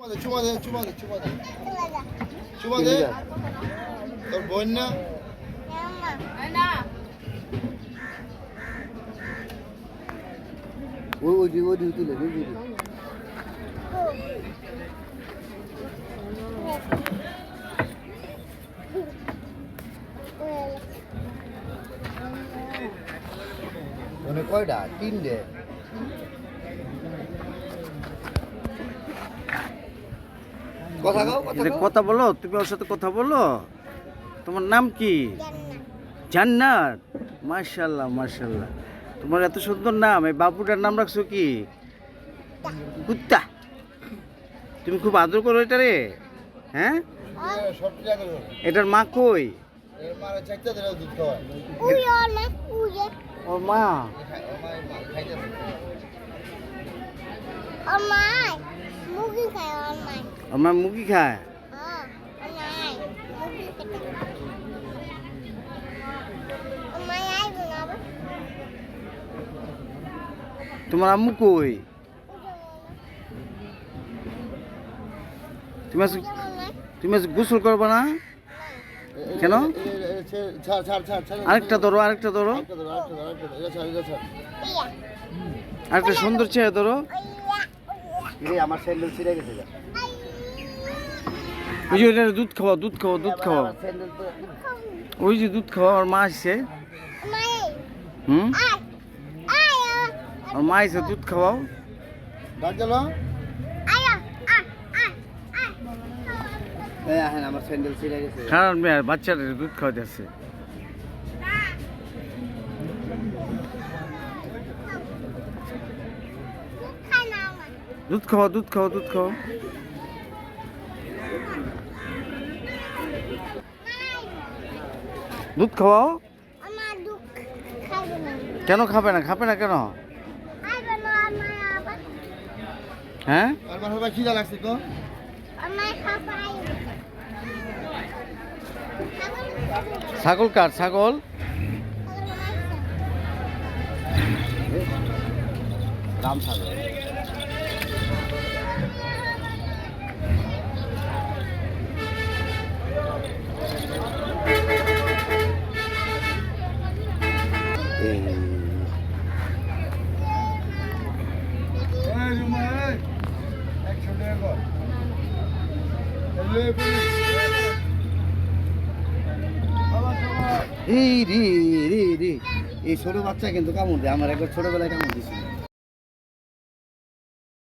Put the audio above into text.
চুমা দে চুমা দে চুমা দে চুমা দে চুমা দে তোর বোন না ওই ওই দিকে ওই দিকে তুলে ওই দিকে মানে কয়টা তিনটে কথা কথা বলো তুমি ওর সাথে কথা বলো। তোমার নাম কি? জান্নাত। মার্শাল্লাহ মার্শাল্লাহ তোমার এত সুন্দর নাম এই বাবুটার নাম রাখছো কি? কুত্তা। তুমি খুব আদর করো এটা রে। হ্যাঁ? সব এটার মা কই? ও মা? খাইতেছে ওর মা মুরগি খায়? তোমার আম্মু কই? তুমি তুমি গোসল করবে না? কেন? আরেকটা ধরো আরেকটা ধরো। আরেকটা সুন্দর চেয়ে ধরো। আমার স্যান্ডেল ছিঁড়ে গেছে। ওই যে ওইটা দুধ খাওয়া দুধ খাওয়া দুধ খাওয়া আমার স্যান্ডেল তো ওই যে দুধ খাওয়া আর মা আসছে হুম আর মা আসছে দুধ খাওয়াও ডাক গেলো এই আহেন আমার স্যান্ডেল ছিঁড়ে গেছে খারাপ মেয়ে আর বাচ্চাদের দুধ খাওয়াতে আছে দুধ খাওয়া দুধ খাওয়া দুধ খাওয়া দুধ খাওয়াও? কেন খাবে না? খাবে না কেন? হ্যাঁ? ছাগল কার? ছাগল? রাম সাগর এই রে রে রে। এই ছোট বাচ্চা কিন্তু কামড় দেয় আমার একবার ছোটবেলায় কামড় দিছিল?